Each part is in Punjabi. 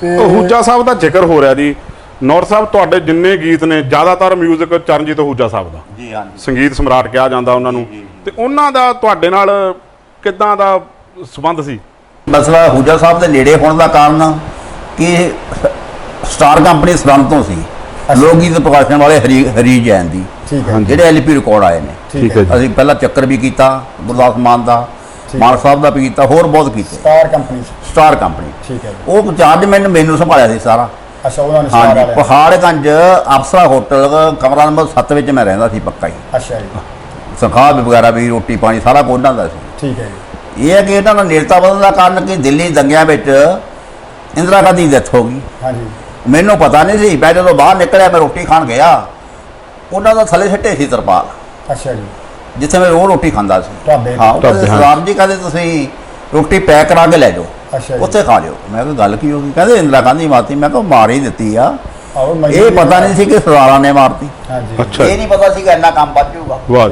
ਤੇ ਹੂਜਾ ਸਾਹਿਬ ਦਾ ਜ਼ਿਕਰ ਹੋ ਰਿਹਾ ਜੀ। ਨੌਰ ਸਾਹਿਬ ਤੁਹਾਡੇ ਜਿੰਨੇ ਗੀਤ ਨੇ ਜ਼ਿਆਦਾਤਰ 뮤직 ਚਰਨਜੀਤ ਹੂਜਾ ਸਾਹਿਬ ਦਾ। ਜੀ ਹਾਂਜੀ ਸੰਗੀਤ ਸਮਰਾਟ ਕਿਹਾ ਜਾਂਦਾ ਉਹਨਾਂ ਨੂੰ। ਤੇ ਉਹਨਾਂ ਦਾ ਤੁਹਾਡੇ ਨਾਲ ਕਿੱਦਾਂ ਦਾ ਸੰਬੰਧ ਸੀ? ਮਸਲਾ ਹੂਜਾ ਸਾਹਿਬ ਦੇ ਨੇੜੇ ਹੋਣ ਦਾ ਕਾਰਨ ਕਿ ਸਟਾਰ ਕੰਪਨੀ ਸਰੰਦ ਤੋਂ ਸੀ। ਲੋਕ ਗੀਤ ਪ੍ਰਕਾਸ਼ਨ ਵਾਲੇ ਹਰੀ ਹਰੀ ਜੈਨ ਦੀ। ਠੀਕ ਹੈ। ਜਿਹੜੇ ਐਲਪੀ ਰਿਕਾਰਡ ਆਏ ਨੇ। ਠੀਕ ਹੈ ਜੀ। ਅਸੀਂ ਪਹਿਲਾਂ ਚੱਕਰ ਵੀ ਕੀਤਾ ਗੁਰਦਾਸ ਮਾਨ ਦਾ। ਮਾਨ ਸਾਹਿਬ ਦਾ ਵੀ ਕੀਤਾ ਹੋਰ ਬਹੁਤ ਕੀਤੇ। ਸਟਾਰ ਕੰਪਨੀ ਸਟਾਰ ਕੰਪਨੀ ਠੀਕ ਹੈ ਉਹ ਚਾਰਜ ਮੈਨੂੰ ਮੈਨੂੰ ਸੰਭਾਲਿਆ ਸੀ ਸਾਰਾ। ਅੱਛਾ ਉਹਨਾਂ ਨੇ ਸਟਾਰ ਹਾਂਜੀ ਪਹਾੜਗੰਜ ਅਫਸਰਾ ਹੋਟਲ ਕਮਰਾ ਨੰਬਰ 7 ਵਿੱਚ ਮੈਂ ਰਹਿੰਦਾ ਸੀ ਪੱਕਾ ਹੀ। ਅੱਛਾ ਜੀ। ਵੀ ਵਗੈਰਾ ਵੀ ਰੋਟੀ ਪਾਣੀ ਸਾਰਾ ਕੁਝ ਉਹਨਾਂ ਦਾ ਸੀ। ਠੀਕ ਹੈ ਜੀ। ਇਹ ਹੈ ਕਿ ਇਹਨਾਂ ਦਾ ਨੇੜਤਾ ਵਧਣ ਦਾ ਕਾਰਨ ਕਿ ਦਿੱਲੀ ਦੰਗਿਆਂ ਵਿੱਚ ਇੰਦਰਾ ਗਾਂਧੀ ਦੀ ਡੈਥ ਹੋ ਗਈ। ਹਾਂਜੀ। ਮੈਨੂੰ ਪਤਾ ਨਹੀਂ ਸੀ ਮੈਂ ਜਦੋਂ ਬਾਹਰ ਨਿਕਲਿਆ ਮੈਂ ਰੋਟੀ ਖਾਣ ਗਿਆ ਉਹਨਾਂ ਦਾ ਥੱਲੇ ਸਿੱਟੇ ਸੀ ਤਰਪਾਲ। ਅੱਛਾ ਜੀ। ਜਿੱਥੇ ਮੈਂ ਉਹ ਰੋਟੀ ਖਾਂਦਾ ਸੀ। ਢਾਬੇ ਹਾਂ ਉਹ ਕਹਿੰਦੇ। ਸਰਦਾਰ ਜੀ ਕਹਿੰਦੇ ਤੁਸੀਂ ਰੋਟੀ ਪੈਕ ਕਰਾ ਕੇ ਲੈ ਜਾਓ। ਅੱਛਾ ਜੀ। ਉੱਥੇ ਖਾ ਲਿਓ। ਮੈਂ ਕਿਹਾ ਗੱਲ ਕੀ ਹੋ ਗਈ? ਕਹਿੰਦੇ ਇੰਦਰਾ ਗਾਂਧੀ ਮਾਰਤੀ। ਮੈਂ ਕਿਹਾ ਮਾਰ ਹੀ ਦਿੱਤੀ ਆ। ਇਹ ਪਤਾ ਨਹੀਂ ਸੀ ਕਿ ਸਰਦਾਰਾਂ ਨੇ ਮਾਰਤੀ। ਹਾਂਜੀ। ਅੱਛਾ ਇਹ ਨਹੀਂ ਪਤਾ ਸੀ ਕਿ ਇੰਨਾ ਕੰਮ ਵੱਧ ਜਾਊਗਾ। ਵਾਹ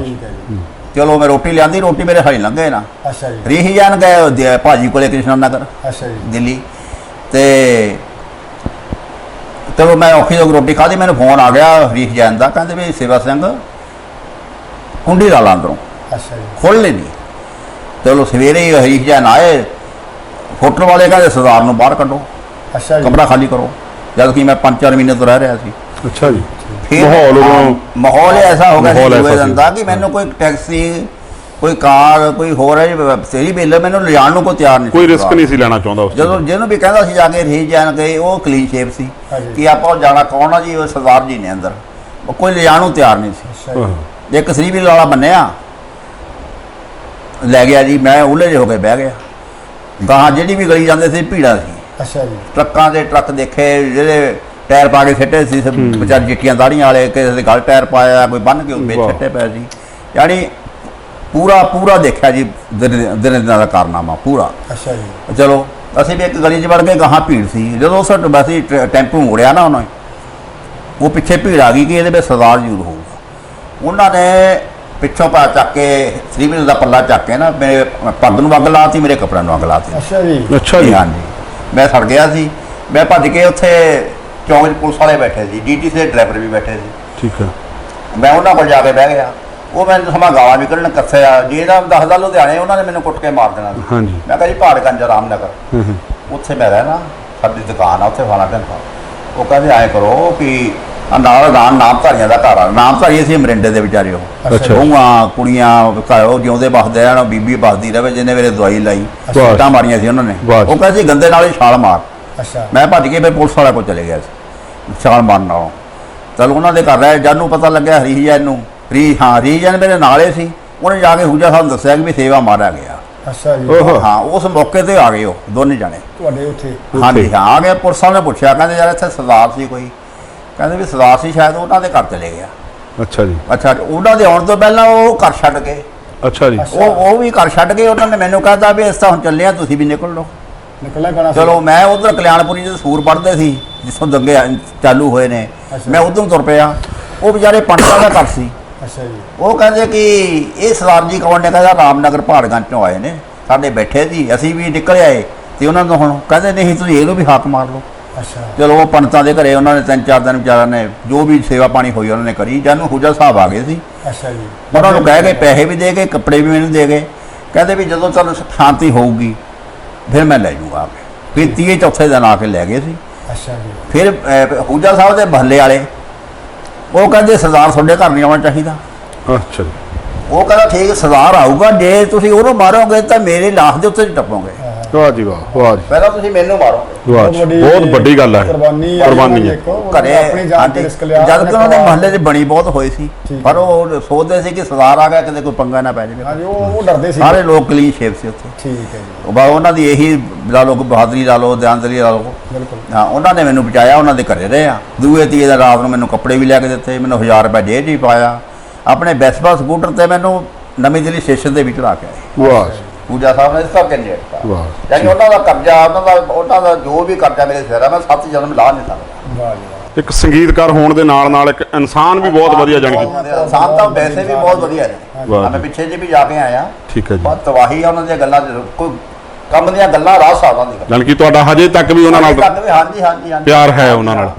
ਚਲੋ ਮੈਂ ਰੋਟੀ ਲਿਆਂਦੀ। ਰੋਟੀ ਮੇਰੇ ਹਰੀ ਲੰਘੇ ਨਾ। ਅੱਛਾ ਜੀ। ਰੀਹੀ ਜਾਨ ਗਏ ਭਾਜੀ ਕੋਲੇ ਕ੍ਰਿਸ਼ਨ ਨਗਰ ਅੱਛਾ ਜੀ। ਦਿੱਲੀ। ਤੇ ਚਲੋ ਮੈਂ ਔਖੀ ਜੋ ਰੋਟੀ ਖਾਧੀ। ਮੈਨੂੰ ਫੋਨ ਆ ਗਿਆ ਹਰੀਸ਼ ਜੈਨ ਦਾ। ਕਹਿੰਦੇ ਵੀ ਸੇਵਾ ਸਿੰਘ ਕੁੰਡੀ ਲਾ ਲਾ ਅੰਦਰੋਂ। ਅੱਛਾ ਜੀ। ਖੋਲ ਲੈਣੀ ਚਲੋ ਸਵੇਰੇ ਹੀ ਹਰੀਸ਼ ਜੈਨ ਆਏ ਹੋਟਲ ਵਾਲੇ ਕਹਿੰਦੇ ਸਰਦਾਰ ਨੂੰ ਬਾਹਰ ਕੱਢੋ। ਅੱਛਾ ਜੀ। ਕਮਰਾ ਖਾਲੀ ਕਰੋ। ਜਦ ਕਿ ਮੈਂ 5-4 ਮਹੀਨੇ ਤੋਂ ਰਹਿ ਰਿਹਾ ਸੀ। ਅੱਛਾ ਜੀ। ਫਿਰ ਮਾਹੌਲ ਉਦੋਂ- ਹਾਂ, ਮਾਹੌਲ ਐਸਾ ਹੋ ਗਿਆ ਸੀ ਦੂਏ ਦਿਨ। ਦਾ ਕਿ ਮੈਨੂੰ ਕੋਈ ਟੈਕਸੀ ਕੋਈ ਕਾਰ ਕੋਈ ਹੋਰ ਹੈ ਤੇਰੀ ਬਿੱਲ ਮੈਨੂੰ ਲਿਜਾਣ ਨੂੰ ਕੋਈ ਤਿਆਰ ਨਹੀਂ ਕੋਈ ਰਿਸਕ ਨਹੀਂ ਸੀ ਲੈਣਾ ਚਾਹੁੰਦਾ ਉਸ ਜਦੋਂ ਜਿਹਨੂੰ ਵੀ ਕਹਿੰਦਾ ਸੀ ਜਾ ਕੇ ਰਹੀਜ ਜਾਣ ਗਏ ਉਹ ਕਲੀਨ ਸ਼ੇਪ ਸੀ। ਕਿ ਆਪਾਂ ਉਹ ਜਾਣਾ ਕੌਣ ਆ ਜੀ? ਉਹ ਸਰਦਾਰ ਜੀ ਨੇ ਅੰਦਰ। ਉਹ ਕੋਈ ਲਿਜਾਣ ਨੂੰ ਤਿਆਰ ਨਹੀਂ ਸੀ। ਅੱਛਾ ਜੀ। ਹਾਂ। ਇੱਕ ਸ੍ਰੀ ਵੀ ਵਾਲਾ ਬੰਨਿਆ ਲੈ ਗਿਆ ਜੀ ਮੈਂ ਉਹਲੇ ਜਿਹੇ ਹੋ ਕੇ ਬਹਿ ਗਿਆ। ਗਾਹਾਂ ਜਿਹੜੀ ਵੀ ਗਲੀ ਜਾਂਦੇ ਸੀ ਭੀੜਾ ਸੀ। ਅੱਛਾ ਜੀ। ਟਰੱਕਾਂ ਦੇ ਟਰੱਕ ਦੇਖੇ ਜਿਹੜੇ ਟਾਇਰ ਪਾ ਕੇ ਸਿੱਟੇ ਸੀ ਸਭ ਵਿਚਾਰ ਚਿੱਟੀਆਂ ਦਾੜੀਆਂ ਵਾਲੇ ਕਿਸੇ ਦੇ ਗਲ ਟਾਇਰ ਪਾਇਆ ਕੋਈ ਬੰਨ ਕੇ ਵਾਹ। ਸਿੱਟੇ ਪਏ ਸੀ। ਯਾਨੀ ਪੂਰਾ ਪੂਰਾ ਦੇਖਿਆ ਜੀ ਦਿਨ ਦਿਨ ਦਾ ਕਾਰਨਾਮਾ ਪੂਰਾ। ਅੱਛਾ ਜੀ। ਚਲੋ ਅਸੀਂ ਵੀ ਇੱਕ ਗਲੀ 'ਚ ਵੜ ਕੇ ਗਾਹਾਂ ਭੀੜ ਸੀ। ਜਦੋਂ ਉਸ ਵੈਸੇ ਹੀ ਟ- ਟੈਂਪੂ ਮੁੜਿਆ ਨਾ ਉਹਨਾਂ ਨੇ ਉਹ ਪਿੱਛੇ ਭੀੜ ਆ ਗਈ ਕਿ ਇਹਦੇ ਵਿੱਚ ਸਰਦਾਰ ਜ਼ਰੂਰ ਹੋਊਗਾ ਉਹਨਾਂ ਨੇ ਪਿੱਛੋਂ ਪਾ ਚੱਕ ਕੇ ਸ੍ਰੀਵਿੰਦਰ ਦਾ ਪੱਲਾ ਚੱਕ ਕੇ ਨਾ ਮੇਰੇ ਪੱਗ ਨੂੰ ਅੱਗ ਲਾਤੀ ਮੇਰੇ ਕੱਪੜਿਆਂ ਨੂੰ ਅੱਗ ਲਾਤੀ। ਅੱਛਾ ਜੀ। ਅੱਛਾ ਜੀ। ਹਾਂਜੀ। ਮੈਂ ਸੜ ਗਿਆ ਸੀ। ਮੈਂ ਭੱਜ ਕੇ ਉੱਥੇ ਚੌਂਕ 'ਚ ਪੁਲਿਸ ਵਾਲੇ ਬੈਠੇ ਸੀ ਡੀਟੀ ਦੇ ਡਰਾਈਵਰ ਵੀ ਬੈਠੇ ਸੀ। ਠੀਕ ਹੈ ਮੈਂ ਉਹਨਾਂ ਕੋਲ ਜਾ ਕੇ ਬਹਿ ਗਿਆ। ਉਹ ਮੈਨੂੰ ਸਮਾਂ ਗਾਲਾਂ ਵੀ ਕੱਢਣ ਕੱਥਿਆ ਜੇ ਇਹਦਾ ਦੱਸਦਾ ਲੁਧਿਆਣੇ ਉਹਨਾਂ ਨੇ ਮੈਨੂੰ ਕੁੱਟ ਕੇ ਮਾਰ ਦੇਣਾ ਸੀ। ਹਾਂਜੀ। ਮੈਂ ਕਿਹਾ ਜੀ ਪਹਾੜਗੰਜ ਰਾਮਨਗਰ। ਹੂੰ ਹੂੰ। ਉੱਥੇ ਮੈਂ ਰਹਿਣਾ। ਸਾਡੀ ਦੁਕਾਨ ਆ ਉੱਥੇ ਫਾਣਾ ਘੰਟਾ। ਉਹ ਕਹਿੰਦੇ ਐਂ ਕਰੋ ਕਿ ਨਾਲ ਨਾਮ ਨਾਮਧਾਰੀਆਂ ਦਾ ਘਰ ਆ। ਨਾਮਧਾਰੀ ਸੀ ਮਰਿੰਡੇ ਦੇ ਵਿਚਾਰੇ ਉਹ। ਬਹੂਆਂ ਕੁੜੀਆਂ ਘਰ ਉਹ ਜਿਉਂਦੇ ਬਸਦੇ ਰਹਿਣ ਬੀਬੀ ਬਸਦੀ ਰਵੇ ਜਿਹਨੇ ਵੇਲੇ ਦਵਾਈ ਲਾਈ। ਛੱਟਾਂ ਮਾਰੀਆਂ ਸੀ ਉਹਨਾਂ ਨੇ। ਉਹ ਕਹਿੰਦੇ ਸੀ ਗੰਦੇ ਨਾਲ ਹੀ ਛਾਲ ਮਾਰ। ਅੱਛਾ। ਮੈਂ ਭੱਜ ਕੇ ਫਿਰ ਪੁਲਿਸ ਵਾਲਾ ਕੋਲ ਚਲੇ ਗਿਆ ਸੀ। ਛਾਲ ਮਾਰਨ ਨਾਲੋਂ। ਚਲ ਉਹਨਾਂ ਦੇ ਘਰ ਰਹੇ ਜਦ ਨੂੰ ਪਤਾ ਲੱਗਿਆ ਹਰੀ ਜੈਨ ਨੂੰ। ਹਰੀ ਹਾਂ ਹਰੀ ਜੈਨ ਮੇਰੇ ਨਾਲੇ ਸੀ। ਉਹਨੇ ਜਾ ਕੇ ਹੂਜਾ ਸਾਹਿਬ ਦੱਸਿਆ ਕਿ ਵੀ ਸੇਵਾ ਮਾਰਿਆ ਗਿਆ। ਅੱਛਾ ਜੀ। ਹਾਂ ਉਸ ਮੌਕੇ ਤੇ ਆ ਗਏ ਉਹ ਦੋਨੇ ਜਾਣੇ। ਤੁਹਾਡੇ ਉੱਥੇ। ਹਾਂਜੀ ਹਾਂ ਆ ਗਏ ਪੁਲਿਸ ਵਾਲੇ ਨੇ ਪੁੱਛਿਆ। ਕਹਿੰਦੇ ਯਾਰ ਇੱਥੇ ਸਰਦਾਰ ਸੀ ਕੋਈ? ਕਹਿੰਦੇ ਵੀ ਸਰਦਾਰ ਸੀ ਸ਼ਾਇਦ ਉਹਨਾਂ ਦੇ ਘਰ ਚਲੇ ਗਿਆ। ਅੱਛਾ ਜੀ। ਅੱਛਾ ਉਹਨਾਂ ਦੇ ਆਉਣ ਤੋਂ ਪਹਿਲਾਂ ਉਹ ਘਰ ਛੱਡ ਗਏ ਅੱਛਾ ਜੀ। ਉਹ ਉਹ ਵੀ ਘਰ ਛੱਡ ਗਏ ਉਹਨਾਂ ਨੇ ਮੈਨੂੰ ਕਹਿਤਾ ਵੀ ਇਸ ਤਾਂ ਹੁਣ ਚੱਲੇ ਆ ਤੁਸੀਂ ਵੀ ਨਿਕਲ ਲਓ। ਨਿਕਲਿਆ ਗਾਣਾ ਸੀ। ਚਲੋ ਮੈਂ ਉਧਰ ਕਲਿਆਣਪੁਰੀ ਦੇ ਸੂਰ ਪੜਦੇ ਸੀ ਜਿੱਥੋਂ ਦੰਗੇ ਚਾਲੂ ਹੋਏ ਨੇ। ਮੈਂ ਉਧਰੋਂ ਤੁਰ ਪਿਆ। ਉਹ ਵਿਚਾਰੇ ਪੰਡਤਾਂ ਦਾ ਘਰ ਸੀ। ਅੱਛਾ ਜੀ। ਉਹ ਕਹਿੰਦੇ ਕਿ ਇਹ ਸਰਦਾਰ ਜੀ ਕੌਣ ਨੇ? ਕਹਿੰਦਾ ਰਾਮਨਗਰ ਪਹਾੜਗੰਜ ਤੋਂ ਆਏ ਨੇ। ਸਾਡੇ ਬੈਠੇ ਸੀ ਅਸੀਂ ਵੀ ਨਿਕਲ ਆਏ ਤੇ ਉਹਨਾਂ ਨੂੰ ਹੁਣ ਕਹਿੰਦੇ ਨਹੀਂ ਤੁਸੀਂ ਇਹਨੂੰ ਵੀ ਹੱਥ ਮਾਰ ਲਓ। ਅੱਛਾ। ਚਲੋ ਉਹ ਪੰਡਤਾਂ ਦੇ ਘਰੇ ਉਹਨਾਂ ਨੇ ਤਿੰਨ ਚਾਰ ਦਿਨ ਵਿਚਾਰਿਆਂ ਨੇ ਜੋ ਵੀ ਸੇਵਾ ਪਾਣੀ ਹੋਈ ਉਹਨਾਂ ਨੇ ਕਰੀ। ਜਦ ਨੂੰ ਹੂਜਾ ਸਾਹਿਬ ਆ ਗਏ ਸੀ ਅੱਛਾ ਜੀ। ਉਹਨਾਂ ਨੂੰ ਕਹਿ ਕੇ ਪੈਸੇ ਵੀ ਦੇ ਗਏ ਕੱਪੜੇ ਵੀ ਮੈਨੂੰ ਦੇ ਗਏ। ਕਹਿੰਦੇ ਵੀ ਜਦੋਂ ਤੁਹਾਨੂੰ ਸ਼ਾਂਤੀ ਹੋਊਗੀ ਫਿਰ ਮੈਂ ਲੈ ਜਾਊਗਾ ਆ ਕੇ। ਫਿਰ ਤੀਏ ਚੌਥੇ ਦਿਨ ਆ ਕੇ ਲੈ ਗਏ ਸੀ। ਅੱਛਾ ਜੀ। ਫਿਰ ਹੂਜਾ ਸਾਹਿਬ ਦੇ ਮਹੱਲੇ ਵਾਲੇ ਉਹ ਕਹਿੰਦੇ ਸਰਦਾਰ ਤੁਹਾਡੇ ਘਰ ਨਹੀਂ ਆਉਣਾ ਚਾਹੀਦਾ। ਅੱਛਾ ਉਹ ਕਹਿੰਦਾ ਠੀਕ ਸਰਦਾਰ ਆਊਗਾ। ਜੇ ਤੁਸੀਂ ਉਹਨੂੰ ਮਾਰੋਗੇ ਤਾਂ ਮੇਰੇ ਲਾਸ਼ ਦੇ ਉੱਤੇ ਟੱਪੋਗੇ। ਵਾਹ ਜੀ ਵਾਹ ਵਾਹ ਜੀ। ਪਹਿਲਾਂ ਤੁਸੀਂ ਮੈਨੂੰ ਮਾਰੋਗੇ ਵਾਹ ਜੀ ਬਹੁਤ ਵੱਡੀ ਗੱਲ ਹੈ। ਕੁਰਬਾਨੀ ਕੁਰਬਾਨੀ ਹੈ। ਘਰੇ ਆਪਣੀ ਜਾਨ ਤੇ ਰਿਸਕ ਲਿਆ ਜਦ ਕਿ ਉਹਨਾਂ ਦੇ ਮਹੱਲੇ 'ਚ ਬਣੀ ਬਹੁਤ ਹੋਈ ਸੀ ਪਰ ਉਹ ਸੋਚਦੇ ਸੀ ਕਿ ਸਰਦਾਰ ਆ ਗਿਆ ਕਿਤੇ ਕੋਈ ਪੰਗਾ ਨਾ ਪੈ ਜਾਵੇ। ਹਾਂਜੀ ਉਹ ਉਹ ਡਰਦੇ ਸੀ। ਸਾਰੇ ਲੋਕ ਕਲੀਨ ਸ਼ੇਪ ਸੀ ਉੱਥੇ। ਠੀਕ ਹੈ ਜੀ। ਉਹ ਬਾ ਉਹਨਾਂ ਦੀ ਇਹੀ ਲਾ ਕਿ ਬਹਾਦਰੀ ਲਾ ਲਓ ਦਿਆਨਦਰੀ ਲਾ ਲਓ। ਬਿਲਕੁਲ। ਹਾਂ ਉਹਨਾਂ ਨੇ ਮੈਨੂੰ ਬਚਾਇਆ ਉਹਨਾਂ ਦੇ ਘਰੇ ਰਹੇ ਆ। ਦੂਏ ਤੀਏ ਦਾ ਰਾਤ ਨੂੰ ਮੈਨੂੰ ਕੱਪੜੇ ਵੀ ਲੈ ਕੇ ਦਿੱਤੇ ਮੈਨੂੰ 1000 ਰੁਪਏ ਜੇਬ 'ਚ ਹੀ ਪਾਇਆ। ਆਪਣੇ ਵੈਸਪਾ ਸਕੂਟਰ ਤੇ ਮੈਨੂੰ ਨਵੀਂ ਦਿੱਲੀ ਸਟੇਸ਼ਨ ਦੇ ਵਿੱਚ ਲਾ ਕੇ ਆਏ। ਵਾਹ ਜੀ। ਪੂਜਾ ਸਾਹਿਬ ਨੇ ਇਸ ਕਰਕੇ ਨੇੜਤਾ ਵਾਹ ਯਾਨੀ ਉਹਨਾਂ ਦਾ ਕਬਜ਼ਾ ਉਹਨਾਂ ਦਾ ਉਹਨਾਂ ਦਾ ਜੋ ਵੀ ਕਬਜ਼ਾ ਮੇਰੇ ਸਿਰ ਆ ਮੈਂ ਸੱਤ ਜਨਮ ਲਾ ਨਹੀਂ ਸਕਦਾ। ਵਾਹ ਜੀ ਵਾਹ। ਇੱਕ ਸੰਗੀਤਕਾਰ ਹੋਣ ਦੇ ਨਾਲ ਨਾਲ ਇੱਕ ਇਨਸਾਨ ਵੀ ਬਹੁਤ ਵਧੀਆ ਜਾਣੀ ਕਿ ਇਨਸਾਨ ਤਾਂ ਵੈਸੇ ਵੀ ਬਹੁਤ ਵਧੀਆ ਨੇ ਮੈਂ। ਪਿੱਛੇ ਜੇ ਵੀ ਜਾ ਕੇ ਆਇਆ। ਠੀਕ ਹੈ ਜੀ। ਬਹੁਤ ਤਵਾਹੀ ਆ ਉਹਨਾਂ ਦੀਆਂ ਗੱਲਾਂ ਕੋਈ ਕੰਮ ਦੀਆਂ ਗੱਲਾਂ ਰਾਹ ਸਾਹਿਬਾਂ ਦੀਆਂ ਜਾਣੀ ਕਿ ਤੁਹਾਡਾ ਹਜੇ ਤੱਕ ਵੀ ਉਹਨਾਂ ਨਾਲ ਹਾਂਜੀ ਹਾਂਜੀ ਹਾਂਜੀ। ਪਿਆਰ ਹੈ ਉਹਨਾਂ ਨਾਲ।